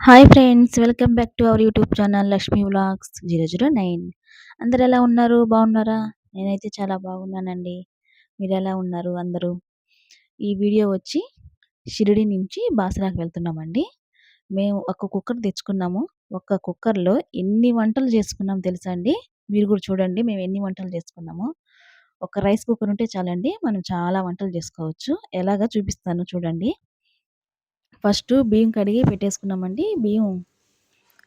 Hi friends welcome back to our YouTube channel Lakshmi vlogs zero zero nine. అందరు ఎలా ఉన్నారు? బాగున్నారా? నేనైతే చాలా బాగున్నానండి. మీరు ఎలా ఉన్నారు అందరూ? ఈ వీడియో వచ్చి షిరిడి నుంచి బాసరాకి వెళ్తున్నామండి. మేము ఒక కుక్కర్ తెచ్చుకున్నాము. ఒక కుక్కర్లో ఎన్ని వంటలు చేసుకున్నాం తెలుసా అండి మీరు కూడా చూడండి మేము ఎన్ని వంటలు చేసుకున్నాము. ఒక రైస్ కుక్కర్ ఉంటే చాలండి మనం చాలా వంటలు చేసుకోవచ్చు. ఎలాగా చూపిస్తాను చూడండి. ఫస్ట్ బియ్యం కడిగి పెట్టేసుకున్నామండి. బియ్యం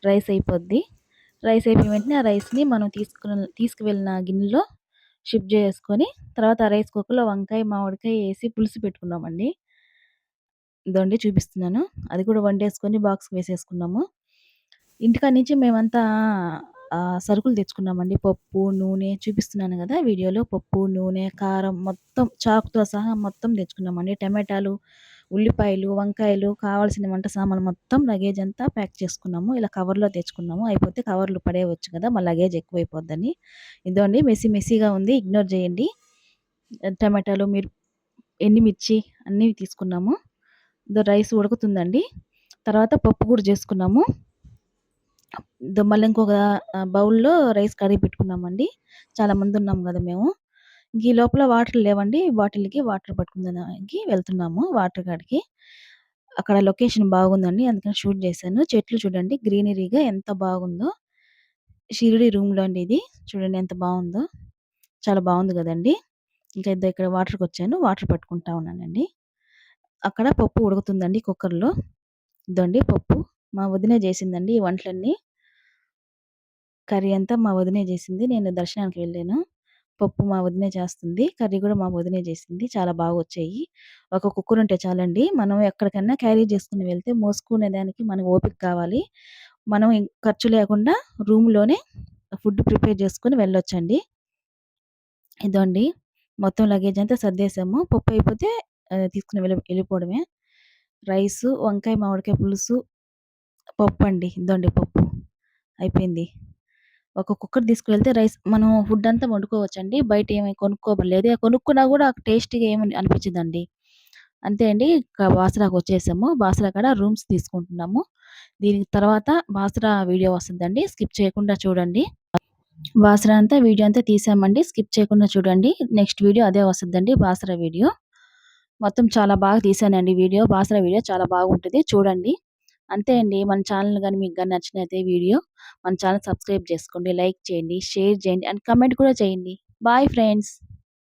రైస్ అయిపోద్ది. రైస్ అయిపోయిన వెంటనే ఆ రైస్ని మనం తీసుకున్న తీసుకువెళ్ళిన గిన్నెలో షిఫ్ట్ చేసుకొని తర్వాత ఆ రైస్ కుక్కర్లో వంకాయ మామిడికాయ వేసి పులుసు పెట్టుకున్నామండి. ఇదండి చూపిస్తున్నాను. అది కూడా వండేసుకొని బాక్స్ వేసేసుకున్నాము. ఇంటికాడ నుంచి మేమంతా సరుకులు తెచ్చుకున్నామండి. పప్పు నూనె చూపిస్తున్నాను కదా వీడియోలో. పప్పు నూనె కారం మొత్తం చాకుతో సహా మొత్తం తెచ్చుకున్నామండి. టమాటాలు ఉల్లిపాయలు వంకాయలు కావాల్సిన వంట సామాన్లు మొత్తం లగేజ్ అంతా ప్యాక్ చేసుకున్నాము. ఇలా కవర్లో తెచ్చుకున్నాము. అయిపోతే కవర్లు పడేయవచ్చు కదా మా లగేజ్ ఎక్కువైపోద్దని. ఇదండి మెస్సీ మెస్సీగా ఉంది. ఇగ్నోర్ చేయండి. టమాటాలు మీరు ఎండిమిర్చి అన్నీ తీసుకున్నాము. ఇదో రైస్ ఉడుకుతుందండి. తర్వాత పప్పు కూడా చేసుకున్నాము. మళ్ళీ ఇంకొక బౌల్లో రైస్ కడిగి పెట్టుకున్నామండి. చాలా మంది కదా మేము. ఈ లోపల వాటర్ లేవండి. బాటిల్కి వాటర్ పట్టుకుందానికి వెళ్తున్నాము వాటర్ కాడికి. అక్కడ లొకేషన్ బాగుందండి. అందుకని షూట్ చేశాను. చెట్లు చూడండి. గ్రీనరీగా ఎంత బాగుందో. షిరిడి రూమ్లో అండి ఇది. చూడండి ఎంత బాగుందో. చాలా బాగుంది కదండి. ఇంకా ఇద్దరు ఇక్కడ వాటర్కి వచ్చాను. వాటర్ పట్టుకుంటా ఉన్నానండి. అక్కడ పప్పు ఉడుకుతుందండి కుక్కర్లో. ఇదండి పప్పు. మా వదినే చేసిందండి ఈ వంటలన్నీ. కర్రీ అంతా మా వదినే చేసింది. నేను దర్శనానికి వెళ్ళాను. పప్పు మా వదినే చేస్తుంది కర్రీ కూడా మా వదినే చేసింది చాలా బాగా వచ్చాయి. ఒక కుక్కర్ ఉంటే చాలండి మనం ఎక్కడికైనా క్యారీ చేసుకుని వెళ్తే మోసుకునే దానికి మనకు ఓపిక కావాలి. మనం ఖర్చు లేకుండా రూమ్లోనే ఫుడ్ ప్రిపేర్ చేసుకుని వెళ్ళొచ్చండి. ఇదండి మొత్తం లగేజ్ అంతా సర్దేశాము పప్పు అయిపోతే తీసుకుని వెళ్ళి వెళ్ళిపోవడమే. రైసు వంకాయ మామిడికాయ పులుసు పప్పు అండి ఇదండి పప్పు. అయిపోయింది. ఒక కుక్కర్ తీసుకువెళ్తే రైస్ మనం ఫుడ్ అంతా వండుకోవచ్చండి. బయట ఏమి కొనుక్కోబడలేదు. కొనుక్కున్నా కూడా టేస్ట్గా ఏమి అనిపించదండి. అంతే అండి. బాసరాకు వచ్చేసాము. బాసరా కాడ రూమ్స్ తీసుకుంటున్నాము. దీని తర్వాత బాసరా వీడియో వస్తుందండి. స్కిప్ చేయకుండా చూడండి. బాసరా అంతా వీడియో అంతా తీసామండి. స్కిప్ చేయకుండా చూడండి. నెక్స్ట్ వీడియో అదే వస్తుందండి. బాసరా వీడియో. మొత్తం చాలా బాగా తీసానండి వీడియో. బాసరా వీడియో చాలా బాగుంటుంది. చూడండి. అంతే అండి. మన ఛానల్ కానీ మీకు కానీ నచ్చినైతే వీడియో మన ఛానల్ సబ్స్క్రైబ్ చేసుకోండి. లైక్ చేయండి షేర్ చేయండి అండ్ కమెంట్ కూడా చేయండి. Bye friends.